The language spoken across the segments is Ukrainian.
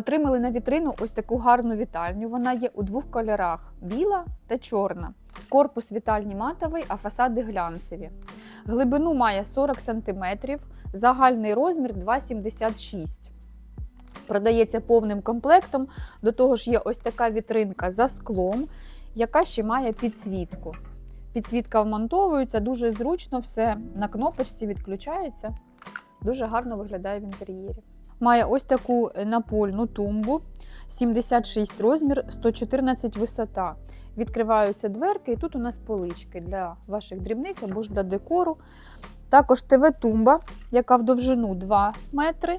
Отримали на вітрину ось таку гарну вітальню. Вона є у двох кольорах: біла та чорна. Корпус вітальні матовий, а фасади глянцеві. Глибину має 40 см, загальний розмір 2,76 Продається повним комплектом. До того ж, є ось така вітринка за склом, яка ще має підсвітку. Підсвітка вмонтовується, дуже зручно, все на кнопочці відключається. Дуже гарно виглядає в інтер'єрі. Має ось таку е, напольну тумбу, 76 розмір, 114 висота. Відкриваються дверки, і тут у нас полички для ваших дрібниць або ж для декору. Також ТВ-тумба, яка в довжину 2 метри,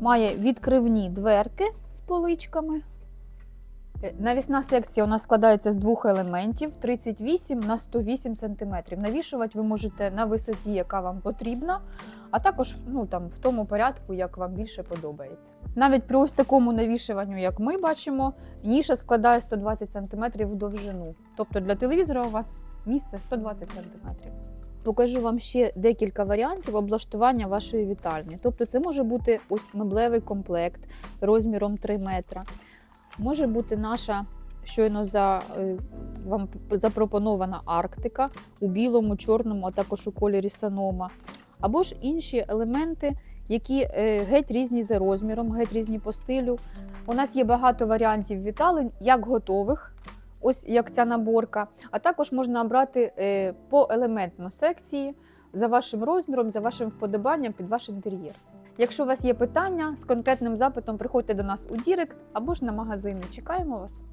має відкривні дверки з поличками. Е, Навісна секція у нас складається з двох елементів 38 на 108 см. Навішувати ви можете на висоті, яка вам потрібна, а також ну, там, в тому порядку, як вам більше подобається. Навіть при ось такому навішуванню, як ми бачимо, ніша складає 120 см в довжину. Тобто для телевізора у вас місце 120 см. Покажу вам ще декілька варіантів облаштування вашої вітальні. Тобто, це може бути ось меблевий комплект розміром 3 метра. Може бути наша щойно за, е, вам запропонована Арктика у білому, чорному, а також у кольорі санома. Або ж інші елементи, які е, геть різні за розміром, геть різні по стилю. У нас є багато варіантів віталень, як готових, ось як ця наборка, а також можна обрати е, по елементно секції за вашим розміром, за вашим вподобанням під ваш інтер'єр. Якщо у вас є питання з конкретним запитом, приходьте до нас у Дірект або ж на магазини. Чекаємо вас.